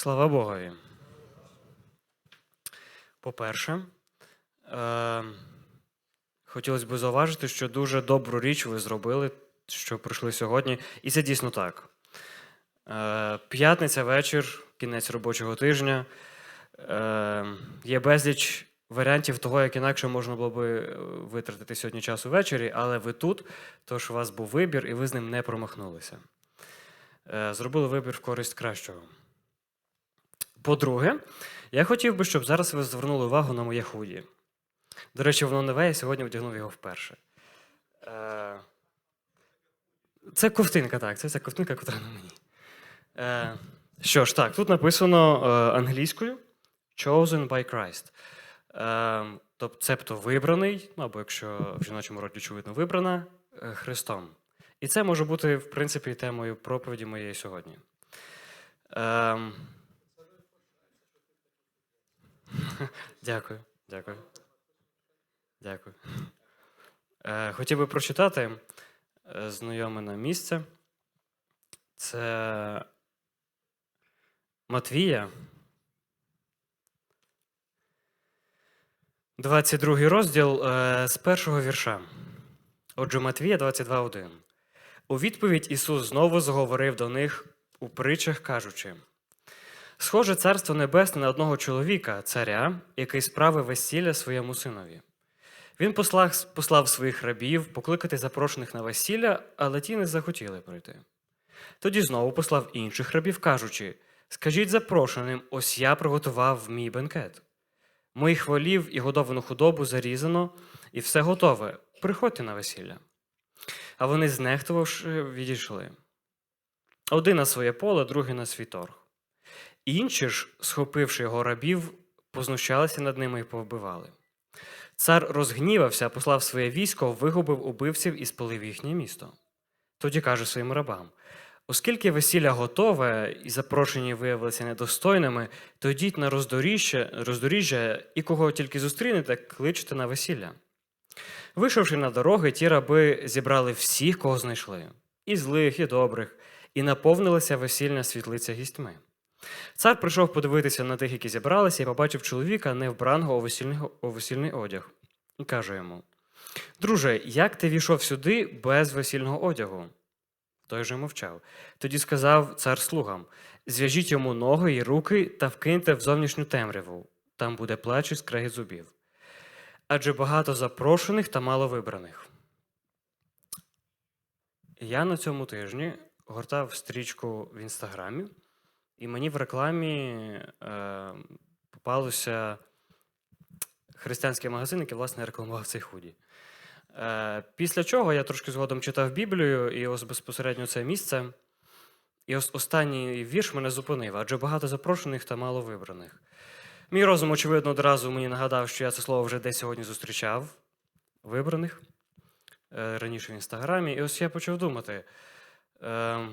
Слава Богові. По-перше, е, хотілося б зауважити, що дуже добру річ ви зробили, що прийшли сьогодні, і це дійсно так. Е, п'ятниця вечір, кінець робочого тижня. Е, є безліч варіантів того, як інакше можна було би е, витратити сьогодні час увечері, але ви тут, тож у вас був вибір, і ви з ним не промахнулися. Е, зробили вибір в користь кращого. По-друге, я хотів би, щоб зараз ви звернули увагу на моє худі. До речі, воно нове, я сьогодні вдягнув його вперше. Е, Це ковтинка, так, це ця ковтинка, яка на мені. Е, Що ж, так, тут написано е, англійською Chosen by Christ. Тобто, цебто вибраний, ну або якщо в жіночому роді очевидно вибрана Христом. І це може бути, в принципі, темою проповіді моєї сьогодні. Ем, Дякую, дякую. Дякую. Е, хотів би прочитати е, знайоме нам місце. Це Матвія. 22 розділ е, з першого вірша. Отже, Матвія 22.1. У відповідь Ісус знову заговорив до них у притчах, кажучи: Схоже царство небесне на одного чоловіка, царя, який справив весілля своєму синові. Він послав, послав своїх рабів покликати запрошених на весілля, але ті не захотіли прийти. Тоді знову послав інших рабів, кажучи: Скажіть запрошеним, ось я приготував мій бенкет. Моїх волів і годовану худобу зарізано, і все готове. Приходьте на весілля. А вони, знехтувавши, відійшли. Один на своє поле, другий на свій торг. Інші ж, схопивши його рабів, познущалися над ними і повбивали. Цар розгнівався, послав своє військо, вигубив убивців і спалив їхнє місто. Тоді каже своїм рабам: оскільки весілля готове і запрошені виявилися недостойними, то йдіть на роздоріжжя, роздоріжжя і кого тільки зустрінете, кличте на весілля. Вийшовши на дороги, ті раби зібрали всіх, кого знайшли, і злих, і добрих, і наповнилася весільна світлиця гістьми. Цар прийшов подивитися на тих, які зібралися, і побачив чоловіка, не вбраного у весільний, весільний одяг, і каже йому: Друже, як ти війшов сюди без весільного одягу? Той же мовчав. Тоді сказав цар слугам: Зв'яжіть йому ноги і руки та вкиньте в зовнішню темряву. Там буде плач і скрегіт зубів. Адже багато запрошених та мало вибраних. Я на цьому тижні гортав стрічку в інстаграмі, і мені в рекламі е, попалося християнський магазин, який, власне, рекламував цей худі. Е, після чого я трошки згодом читав Біблію, і ось безпосередньо це місце. І ось останній вірш мене зупинив, адже багато запрошених та мало вибраних. Мій розум, очевидно, одразу мені нагадав, що я це слово вже десь сьогодні зустрічав, вибраних е, раніше в інстаграмі. І ось я почав думати. Е,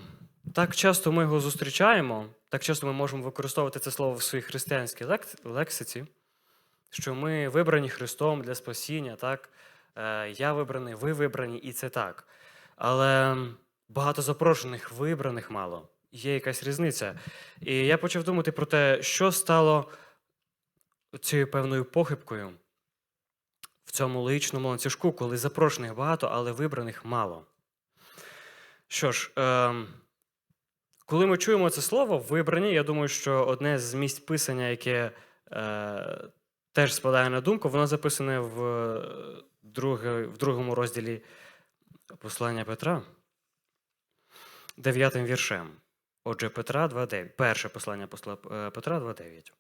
так часто ми його зустрічаємо, так часто ми можемо використовувати це слово в своїй християнській лек- лексиці, що ми вибрані Христом для спасіння, так? Е, я вибраний, ви вибрані, і це так. Але багато запрошених, вибраних мало. Є якась різниця. І я почав думати про те, що стало цією певною похибкою в цьому логічному ланцюжку, коли запрошених багато, але вибраних мало. Що ж, е, коли ми чуємо це слово вибрані, я думаю, що одне з місць писання, яке е, теж спадає на думку, воно записане в, е, друге, в другому розділі послання Петра, дев'ятим віршем. Отже, Петра 2.9. Перше послання посла е, Петра 2.9.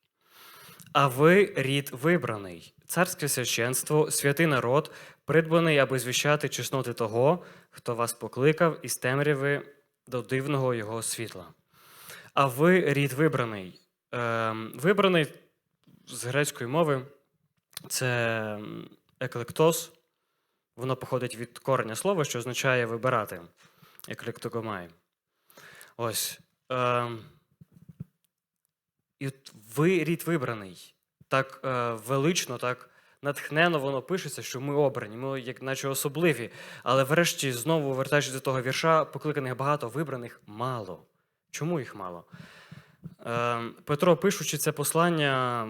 А ви рід вибраний, царське священство, святий народ, придбаний, аби звіщати чесноти того, хто вас покликав із темряви до дивного його світла. А ви рід вибраний. Ем, вибраний з грецької мови це еклектос. Воно походить від кореня слова, що означає вибирати. Еклектогомай. Ось. Ем, і от ви рід вибраний. Так е, велично, так натхнено воно пишеться, що ми обрані, ми як наче особливі. Але врешті, знову вертаючись до того вірша, покликаних багато, вибраних мало. Чому їх мало? Е, Петро, пишучи це послання,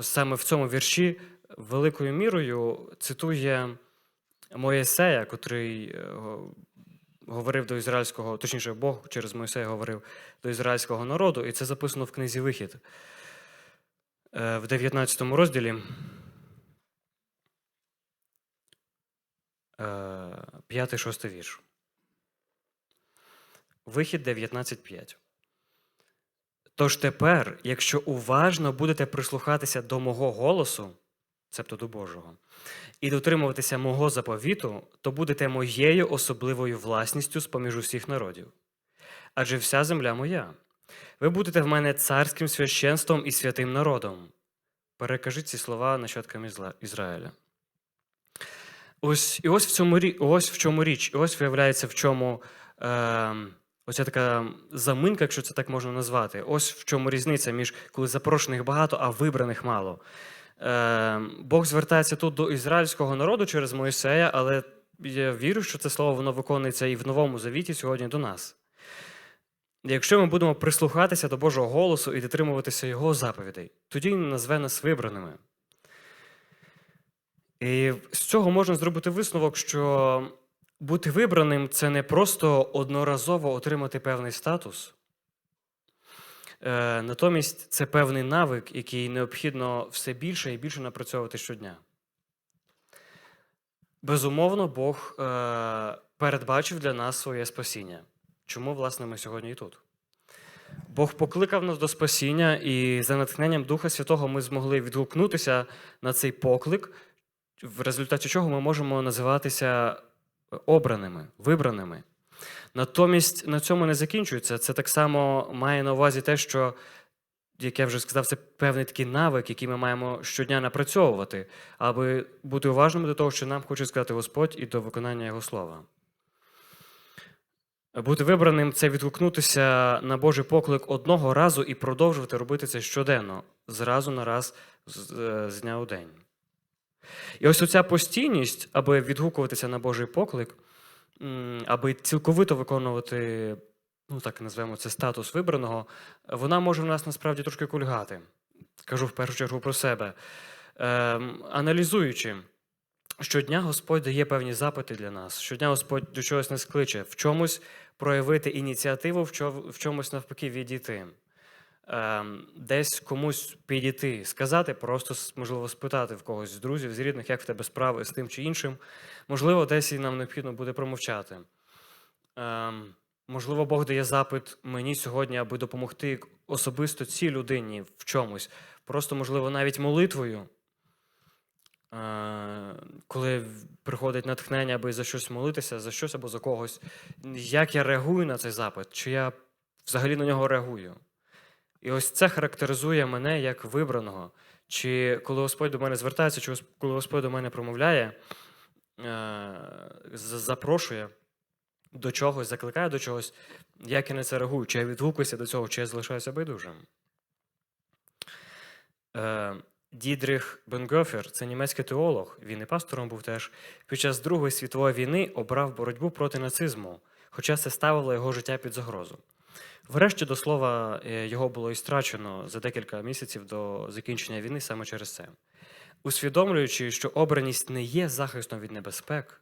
саме в цьому вірші, великою мірою цитує Моєсея, котрий е, говорив до ізраїльського, точніше, Бог через Моїсея говорив до ізраїльського народу, і це записано в книзі Вихід в 19 розділі. Е, П'ятий, шостий вірш. Вихід 19.5. Тож тепер, якщо уважно будете прислухатися до мого голосу, цебто до Божого, і дотримуватися мого заповіту, то будете моєю особливою власністю з поміж усіх народів. Адже вся земля моя. Ви будете в мене царським священством і святим народом. Перекажіть ці слова нащадкам Ізраїля. Ось, і ось в цьому ось в чому річ, і ось виявляється, в чому е, оця така заминка, якщо це так можна назвати. Ось в чому різниця між коли запрошених багато, а вибраних мало. Е, Бог звертається тут до ізраїльського народу через Моїсея, але я вірю, що це слово воно виконується і в Новому Завіті сьогодні до нас. Якщо ми будемо прислухатися до Божого голосу і дотримуватися Його заповідей, тоді Він назве нас вибраними. І з цього можна зробити висновок, що бути вибраним це не просто одноразово отримати певний статус. Е, Натомість це певний навик, який необхідно все більше і більше напрацьовувати щодня. Безумовно, Бог е, передбачив для нас своє спасіння. Чому, власне, ми сьогодні і тут? Бог покликав нас до спасіння, і за натхненням Духа Святого ми змогли відгукнутися на цей поклик, в результаті чого ми можемо називатися обраними, вибраними. Натомість на цьому не закінчується. Це так само має на увазі те, що, як я вже сказав, це певний такий навик, який ми маємо щодня напрацьовувати, аби бути уважними до того, що нам хоче сказати Господь, і до виконання Його слова. Бути вибраним це відгукнутися на Божий поклик одного разу і продовжувати робити це щоденно, з разу на раз, з, е, дня у день. І ось оця постійність, аби відгукуватися на Божий поклик, аби цілковито виконувати, ну так назвемо це статус вибраного, вона може в нас насправді трошки кульгати. Кажу в першу чергу про себе. Ем, аналізуючи, щодня Господь дає певні запити для нас, щодня Господь до чогось нас кличе, в чомусь проявити ініціативу, в чомусь навпаки відійти. Ем, десь комусь підійти, сказати, просто можливо спитати в когось з друзів, з рідних, як в тебе справи з тим чи іншим. Можливо, десь і нам необхідно буде промовчати. Ем, можливо, Бог дає запит мені сьогодні, аби допомогти особисто цій людині в чомусь. Просто, можливо, навіть молитвою. Е, Коли приходить натхнення, аби за щось молитися, за щось або за когось, як я реагую на цей запит, чи я взагалі на нього реагую? І ось це характеризує мене як вибраного. Чи коли Господь до мене звертається, чи коли Господь до мене промовляє, е, запрошує до чогось, закликає до чогось, як я на це реагую, чи я відгукуюся до цього, чи я залишаюся байдужим. Дідрих Бенгофер, це німецький теолог, він і пастором був теж, під час Другої світової війни обрав боротьбу проти нацизму, хоча це ставило його життя під загрозу. Врешті, до слова, е, його було і страчено за декілька місяців до закінчення війни саме через це. Усвідомлюючи, що обраність не є захистом від небезпек,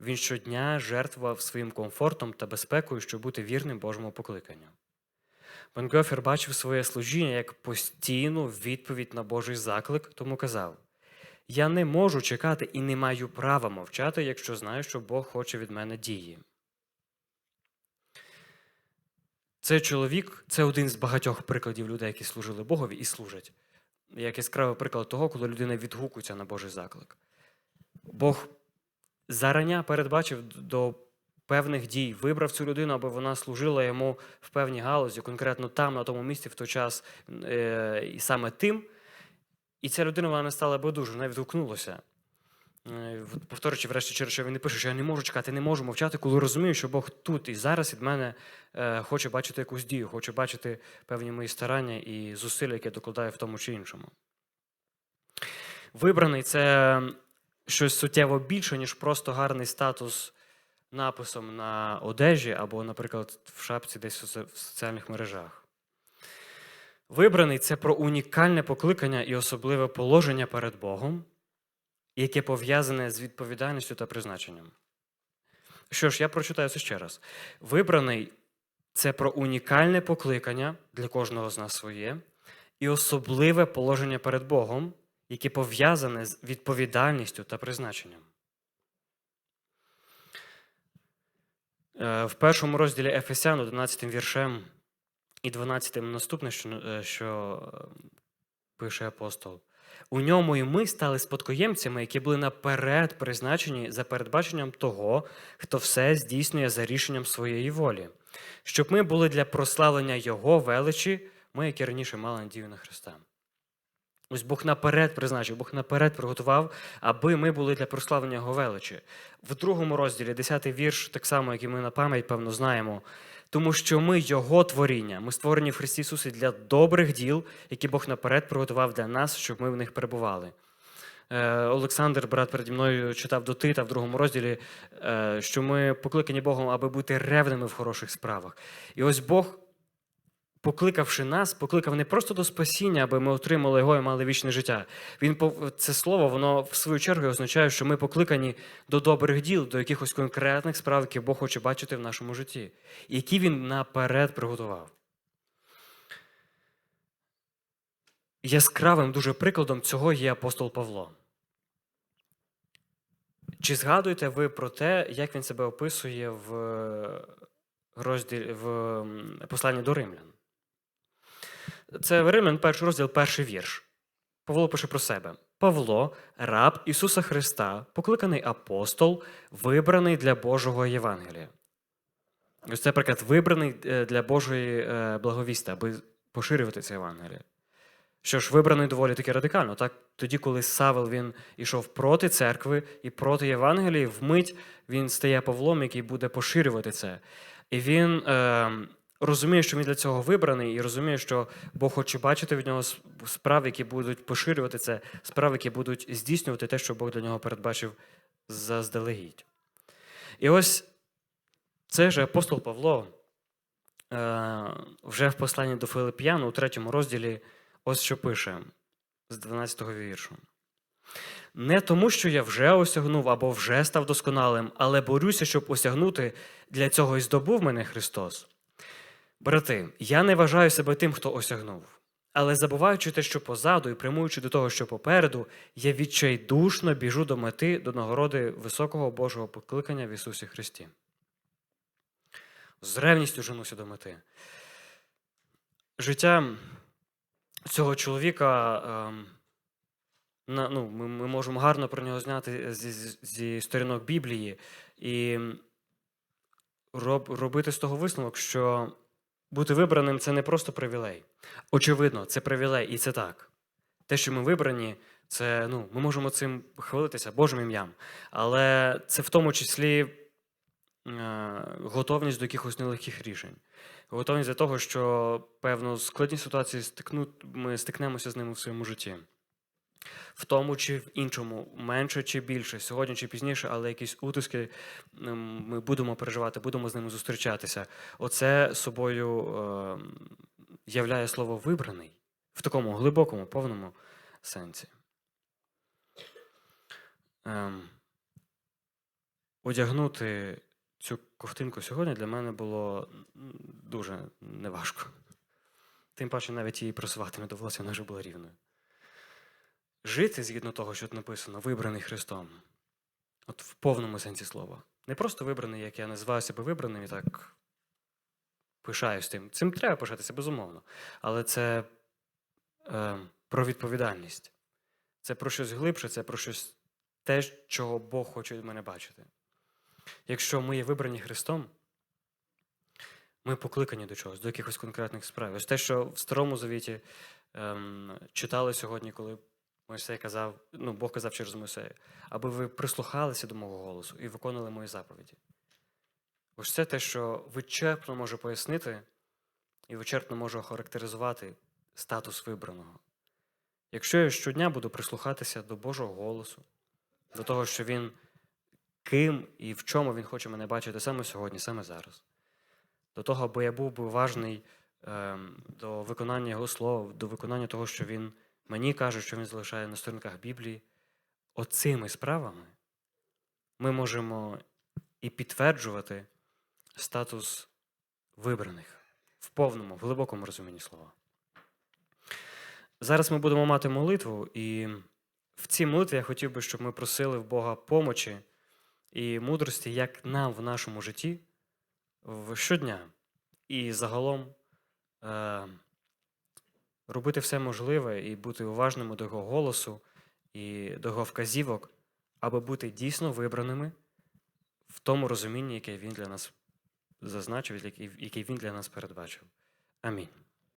він щодня жертвував своїм комфортом та безпекою, щоб бути вірним Божому покликанню. Бенгофер бачив своє служіння як постійну відповідь на Божий заклик, тому казав: Я не можу чекати і не маю права мовчати, якщо знаю, що Бог хоче від мене дії. Цей чоловік це один з багатьох прикладів людей, які служили Богові і служать. Як яскравий приклад того, коли людина відгукується на Божий заклик. Бог зарання передбачив до певних дій, вибрав цю людину, аби вона служила йому в певній галузі, конкретно там, на тому місці, в той час, е, і саме тим. І ця людина вона не стала байдуже, вона відгукнулася. Е, Повторюючи, врешті через він не пише, що я не можу чекати, не можу мовчати, коли розумію, що Бог тут і зараз від мене е, хоче бачити якусь дію, хоче бачити певні мої старання і зусилля, які я докладаю в тому чи іншому. Вибраний це щось суттєво більше, ніж просто гарний статус написом на одежі або, наприклад, в шапці десь в соціальних мережах. Вибраний це про унікальне покликання і особливе положення перед Богом, яке пов'язане з відповідальністю та призначенням. Що ж, я прочитаю це ще раз. Вибраний це про унікальне покликання для кожного з нас своє і особливе положення перед Богом, яке пов'язане з відповідальністю та призначенням. В першому розділі Ефесян, 11 віршем і 12 наступне, що, е, що е, пише апостол. У ньому і ми стали спадкоємцями, які були наперед призначені за передбаченням того, хто все здійснює за рішенням своєї волі, щоб ми були для прославлення Його величі, ми, які раніше мали надію на Христа. Ось Бог наперед призначив, Бог наперед приготував, аби ми були для прославлення Його величі. В другому розділі, 10 вірш, так само, як і ми на пам'ять, певно, знаємо. Тому що ми Його творіння, ми створені в Христі Ісусі для добрих діл, які Бог наперед приготував для нас, щоб ми в них перебували. Е, Олександр, брат переді мною, читав до Тита в другому розділі, е, що ми покликані Богом, аби бути ревними в хороших справах. І ось Бог, покликавши нас, покликав не просто до спасіння, аби ми отримали його і мали вічне життя. Він це слово, воно в свою чергу означає, що ми покликані до добрих діл, до якихось конкретних справ, які Бог хоче бачити в нашому житті, які він наперед приготував. Яскравим дуже прикладом цього є апостол Павло. Чи згадуєте ви про те, як він себе описує в розділі в посланні до римлян? Це в Римлян, перший розділ, перший вірш. Павло пише про себе: Павло, раб Ісуса Христа, покликаний апостол, вибраний для Божого Євангелія. Ось це приклад вибраний е, для Божої е, благовісти, аби поширювати це Євангеліє. Що ж, вибраний доволі таки радикально. Так, тоді, коли Савел він ішов проти церкви і проти Євангелії, вмить він стає Павлом, який буде поширювати це. І він е, розуміє, що він для цього вибраний, і розуміє, що Бог хоче бачити від нього справи, які будуть поширювати це, справи, які будуть здійснювати те, що Бог для нього передбачив заздалегідь. І ось цей же апостол Павло е, вже в посланні до Филип'ян у третьому розділі ось що пише з 12-го віршу. Не тому, що я вже осягнув або вже став досконалим, але борюся, щоб осягнути, для цього і здобув мене Христос. Брати, я не вважаю себе тим, хто осягнув, але забуваючи те, що позаду, і прямуючи до того, що попереду, я відчайдушно біжу до мети, до нагороди високого Божого покликання в Ісусі Христі. З ревністю женуся до мети. Життя цього чоловіка. ем, ну, ми, ми можемо гарно про нього зняти зі- зі сторінок Біблії і роб, робити з того висновок, що бути вибраним це не просто привілей. Очевидно, це привілей, і це так. Те, що ми вибрані, це ну, ми можемо цим хвалитися Божим ім'ям. Але це в тому числі е, готовність до якихось нелегких рішень. Готовність до того, що певно складні ситуації стикнуть, ми стикнемося з ними в своєму житті в тому чи в іншому, менше чи більше, сьогодні чи пізніше, але якісь утиски ем, ми будемо переживати, будемо з ними зустрічатися. Оце собою ем, являє слово вибраний в такому глибокому, повному сенсі. Ем, Одягнути цю ковтинку сьогодні для мене було дуже неважко. Тим паче навіть її просувати не довелося, вона вже була рівною жити згідно того, що тут написано, вибраний Христом. От в повному сенсі слова. Не просто вибраний, як я називаю себе вибраним і так пишаюсь тим. Цим треба пишатися, безумовно. Але це е, про відповідальність. Це про щось глибше, це про щось те, чого Бог хоче від мене бачити. Якщо ми є вибрані Христом, ми покликані до чогось, до якихось конкретних справ. Ось те, що в Старому Завіті ем, читали сьогодні, коли Мойсей казав, ну, Бог казав через Мойсея, аби ви прислухалися до мого голосу і виконали мої заповіді. Ось це те, що вичерпно може пояснити і вичерпно може охарактеризувати статус вибраного. Якщо я щодня буду прислухатися до Божого голосу, до того, що Він ким і в чому Він хоче мене бачити саме сьогодні, саме зараз, до того, аби я був би уважний ем, до виконання Його слова, до виконання того, що Він мені каже, що Він залишає на сторінках Біблії, оцими справами ми можемо і підтверджувати статус вибраних в повному, глибокому розумінні слова. Зараз ми будемо мати молитву, і в цій молитві я хотів би, щоб ми просили в Бога помочі і мудрості, як нам в нашому житті щодня і загалом е, робити все можливе і бути уважними до його голосу і до його вказівок, аби бути дійсно вибраними в тому розумінні, яке він для нас зазначив, який, він для нас передбачив. Амінь.